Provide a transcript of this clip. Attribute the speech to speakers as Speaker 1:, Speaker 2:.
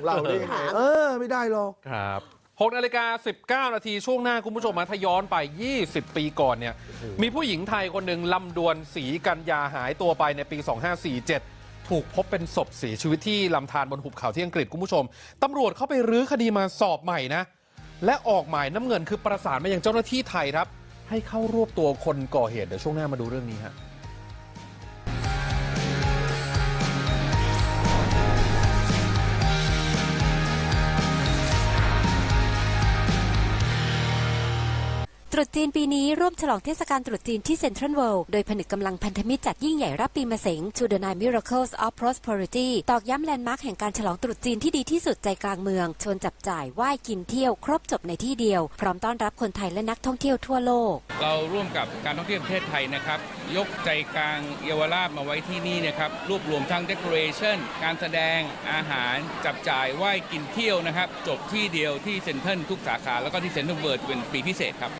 Speaker 1: ของเราได้ยังไงเออ ไม่ได้หรอก
Speaker 2: ครับ6นาฬิกา19 นาทีช่วงหน้าคุณผู้ชมมาทย้อนไป 20 ปีก่อนเนี่ย มีผู้หญิงไทยคนหนึ่งลำดวนสีกัญญาหายตัวไปในปี 2547 ถูกพบเป็นศพเสียชีวิตที่ลำธารบนหุบเขาที่อังกฤษคุณผู้ชมตำรวจเข้าไปรื้อคดีมาสอบใหม่นะ และออกหมายน้ำเงินคือประสานมายังเจ้าหน้าที่ไทยครับ ให้เข้ารวบตัวคนก่อเหตุเดี๋ยวช่วงหน้ามาดูเรื่องนี้ฮะ
Speaker 3: ตรุษจีนปีนี้ร่วมฉลองเทศกาลตรุษจีนที่เซ็นทรัลเวิลด์โดยผนึกกำลังพันธมิตรจัดยิ่งใหญ่รับปีมะเสง To the Nine Miracles of Prosperity ตอกย้ำแลนด์มาร์คแห่งการฉลองตรุษจีนที่ดีที่สุดใจกลางเมือง ชวนจับจ่ายไหว้กินเที่ยวครบจบในที่เดียว พร้อมต้อนรับคนไทยและนักท่องเที่ยวทั่วโลก
Speaker 4: เราร่วมกับการท่องเที่ยวประเทศไทยนะครับ ยกใจกลางเยาวราชมาไว้ที่นี่นะครับรวบรวมทั้ง decoration การแสดงอาหารจับจ่ายไหว้กินเที่ยวนะครับจบที่เดียวที่เซ็นทรัลทุกสาขาแล้วก็ที่เซ็นทรัลเวิร์เป็นปีพิเศษครับ